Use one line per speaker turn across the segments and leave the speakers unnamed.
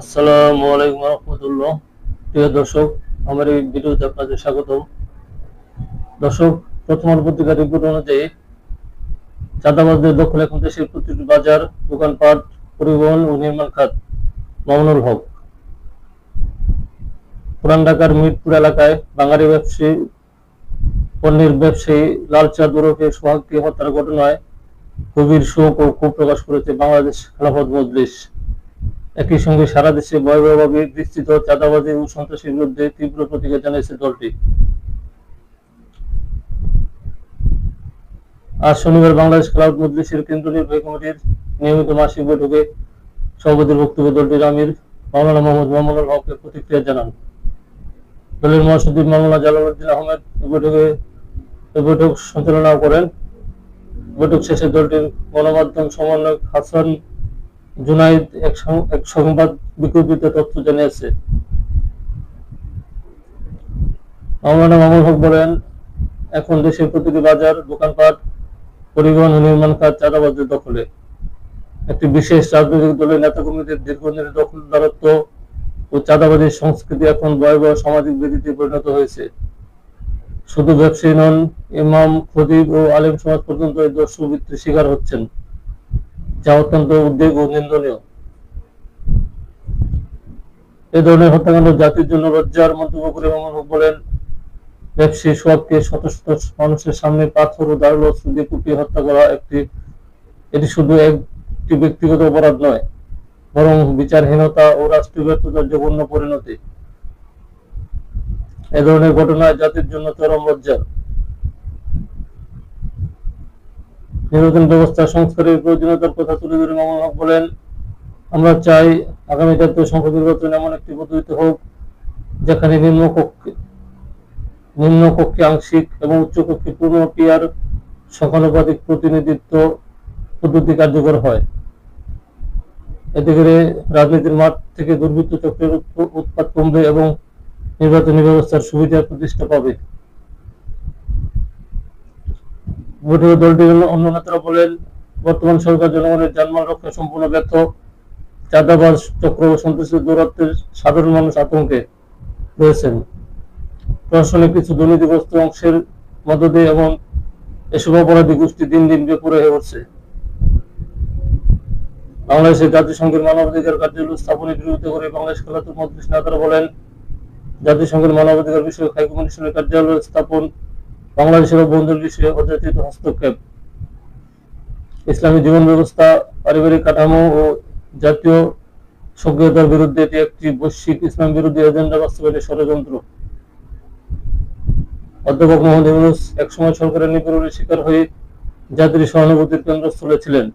আসসালামু আলাইকুম রহমতুল্লাহ। প্রিয় দর্শক, আমার এই ভিডিওতে আপনাদের স্বাগতম। দর্শক, প্রথম আলো পত্রিকার রিপোর্ট অনুযায়ী চাঁদাবাজদের দখল এখন দেশের প্রতিটি বাজার, দোকানপাট, পরিবহন ও নির্মাণ খাত মামুনুল হক। পুরান ঢাকার মিরপুর এলাকায় বাঙালি ব্যবসায়ী, পণ্যের ব্যবসায়ী লালচাঁদ ওরফে সোহাগকে হত্যার ঘটনায় গভীর শোক ও ক্ষোভ প্রকাশ করেছে বাংলাদেশ খেলাফত মজলিস। একই সঙ্গে সারা দেশে ভয়াবহভাবে বিস্তৃত চাঁদাবাজি ও সন্ত্রাসের বিরুদ্ধে তীব্র প্রতিক্রিয়া জানিয়েছে দলটি। আজ শনিবার বাংলাদেশ খেলাফত মজলিসের কেন্দ্রীয় নির্বাহী কমিটির নিয়মিত মাসিক বৈঠকে সভাপতির বক্তব্যে দলটির আমির মাওলানা মোহাম্মদ মামুনুল হকের প্রতিক্রিয়া জানান। দলের মহাসচিব মাওলানা জালালউদ্দিন আহমেদ বৈঠকে বৈঠক সঞ্চালনা করেন। বৈঠক শেষে দলটির গণমাধ্যম সমন্বয়ক হাসান জুনাইদ এক সংবাদ বিজ্ঞপ্তিতে তথ্য জানিয়েছে। মামুন হক বলেন, এখন দেশের প্রতিটি বাজার, দোকানপাট, পরিবহন ও নির্মাণ কাজ চাঁদাবাজের দখলে। একটি বিশেষ রাজনৈতিক দলের নেতাকর্মীদের দীর্ঘদিনের দখলদারত্ব ও চাঁদাবাজির সংস্কৃতি এখন ভয়াবহ সামাজিক বিধিতে পরিণত হয়েছে। শুধু ব্যবসায়ী নন, ইমাম খদিব ও আলেম সমাজ পর্যন্ত এই দর্শবৃত্তির শিকার হচ্ছেন। যা অত্যন্ত উদ্বেগ ও নিন্দনীয়। এ ধরনের হত্যাকাণ্ড জাতির জন্য লজ্জার মন্তব্য করে হক বলেন ব্যবসায়ী সোয়াবকে শত শত মানুষের সামনে পাথর ও দারুল অস্ত্র দিয়ে কুপিয়ে হত্যা করা একটি, এটি শুধু একটি ব্যক্তিগত অপরাধ নয়, বরং বিচারহীনতা ও রাষ্ট্রীয় ব্যর্থতার জঘন্য পরিণতি। এ ধরনের ঘটনায় জাতির জন্য চরম লজ্জার। নির্বাচন ব্যবস্থা সংস্কারের প্রয়োজনীয়তার কথা তুলে ধরে মামুন হক বলেন, আমরা চাই আগামী জাতীয় সংসদ নির্বাচন এমন একটি পদ্ধতি হোক, যেখানে নিম্নকক্ষে নিম্নকক্ষে আংশিক এবং উচ্চকক্ষে পূর্ণ পিয়ার সংখ্যানুপাতিক প্রতিনিধিত্ব পদ্ধতি কার্যকর হয়। এতে করে রাজনীতির মাঠ থেকে দুর্বৃত্ত চক্রের উৎপাত কমবে এবং নির্বাচনী ব্যবস্থার সুবিধা প্রতিষ্ঠা পাবে। বৈঠকে দলটির অন্য- নেতারা বলেন, বর্তমান সরকার জনগণের জানমাল রক্ষা সম্পূর্ণ ব্যর্থ। চাঁদাবাজ চক্র ও সন্ত্রাসের দৌরাত্মের সাধারণ মানুষ আতঙ্কে রয়েছেন। প্রশাসনের কিছু দুর্নীতিগ্রস্ত অংশের দিয়ে এবং এসব অপরাধী গোষ্ঠী দিন দিন বেপুরে হয়ে উঠছে। বাংলাদেশের জাতিসংঘের মানবাধিকার কার্যালয় স্থাপনের বিরোধিতা করে বাংলাদেশ খেলাতুর মজলিস নেতারা বলেন, জাতিসংঘের মানবাধিকার বিষয়ক হাই কমিশনের কার্যালয় স্থাপন বাংলাদেশের অভ্যন্তরীণ বিষয়ে অযাচিত হস্তক্ষেপ। ইসলামী জীবন ব্যবস্থা, পারিবারিক কাঠামো ও জাতীয় সক্রিয়তার বিরুদ্ধে এটি একটি বৈশ্বিক ইসলাম বিরোধী এজেন্ডা বাস্তবায়নের ষড়যন্ত্র। অধ্যাপক মোহাম্মদ ইউনুস একসময় সরকারের নিপীড়নের শিকার হয়ে জাতির সহানুভূতির কেন্দ্রস্থলে ছিলেন,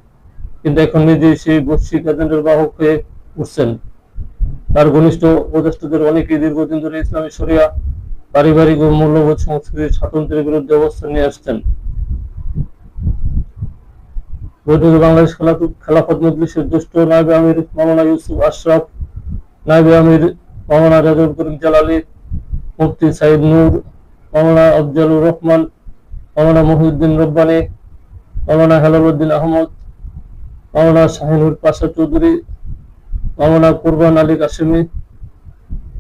কিন্তু এখন নিজেই সেই বৈশ্বিক এজেন্ডার বাহক হয়ে উঠছেন। তার ঘনিষ্ঠ উপদেষ্টাদের অনেকেই দীর্ঘদিন ধরে ইসলামী শরিয়া পারিবারিক ও মূল্যবোধ সংস্কৃতির স্বাতন্ত্র্যের বিরুদ্ধে অবস্থান নিয়ে আসছেন। বৈঠকে বাংলাদেশ খেলাফত মজলিসের জ্যেষ্ঠ নায়বে আমির ইউসুফ আশরাফ, নায়বে আমির করিম জালালি, মুফতি সাইদ নূর আফজালুর রহমান, মাওলানা মহিউদ্দিন রব্বানী, মাওলানা হেলালুদ্দিন আহমদ, মাওলানা শাহিনুর পাশা চৌধুরী, মাওলানা কুরবান আলী কাশিমি,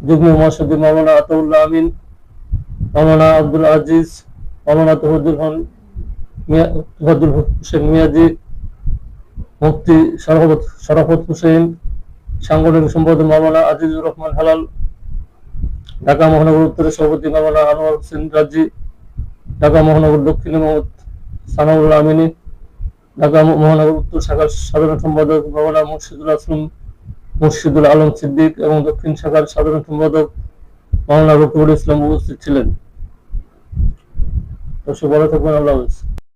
যুগ্ম মহাসচিব মাওলানা আতাউল্লাহ আমিন মাওলানা আব্দুল আজিজ মাওলানা তহদুল হন তহদুল হোসেন মিয়াজি, মুফতি শরাফত শরাফত হুসেন, সাংগঠনিক সম্পাদক মাওলানা আজিজুর রহমান হালাল, ঢাকা মহানগর উত্তরের সভাপতি মাওলানা আনোয়ার হোসেন রাজি, ঢাকা মহানগর দক্ষিণে মোহাম্মদ সানাউল্লাহ আমিনী, ঢাকা মহানগর উত্তর শাখার সাধারণ সম্পাদক মাওলানা মুর্শিদুল আসলম, মুর্শিদুল আলম সিদ্দিক এবং দক্ষিণ শাখার সাধারণ সম্পাদক মাওলানা রকিবুল ইসলাম উপস্থিত ছিলেন। অবশ্যই ভালো থাকবেন আল্লাহ হাফেজ।